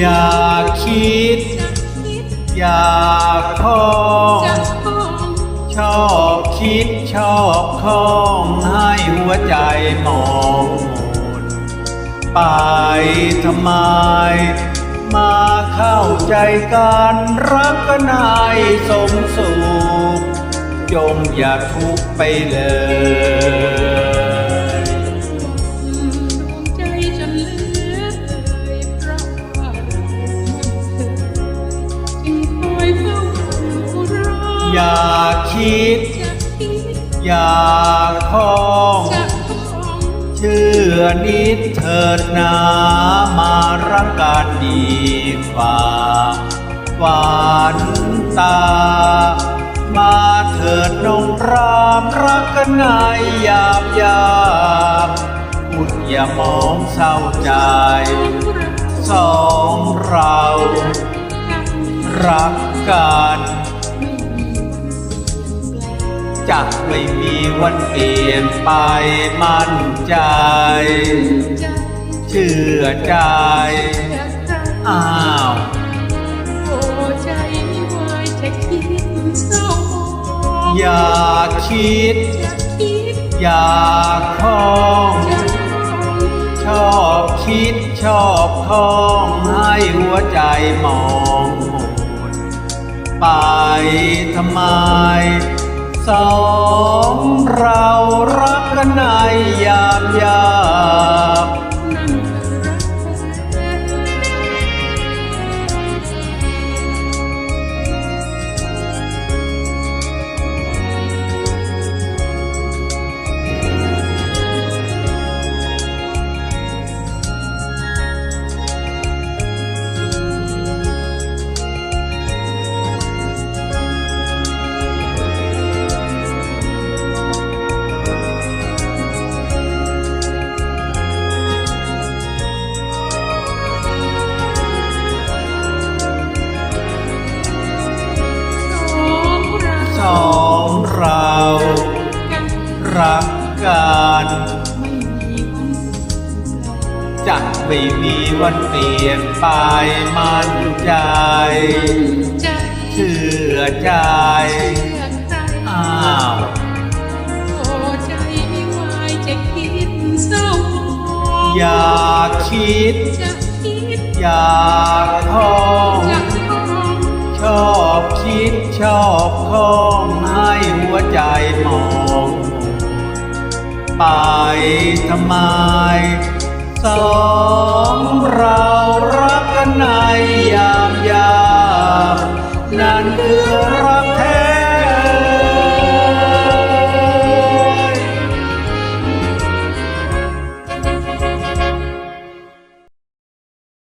อย่าคิด อย่าคล้องชอบคิดชอบคล้องให้หัวใจมองไปทำไม มาเข้าใจกันรักกันนายสมสุข จงอย่าทุกข์ไปเลย อย่าคิดจะคิดอย่าคล้องจะคอง เชื่อนิดเถิดนามารักกันดีฝ่าหวานตา มาเถิดนงรามรักกันไงหยาบหยาบคุณอย่ามองเศร้าใจ สองเรา รักกัน จะไม่มีวันเปลี่ยนไปมั่นใจ เชื่อใจ อ้าวอย่าคิด อย่าคล้อง ชอบคิดชอบคล้องให้หัวใจมองหนไปทำไม สองเรารักกันในยามยาก จะไม่มีวันเปลี่ยนไปมั่นใจเชื่อใจอ้าวอย่าคิดอย่าคล้องชอบคิดชอบคล้องให้หัวใจมอง ไปทำไม สองเรารักกันในยามยามนั่นคือ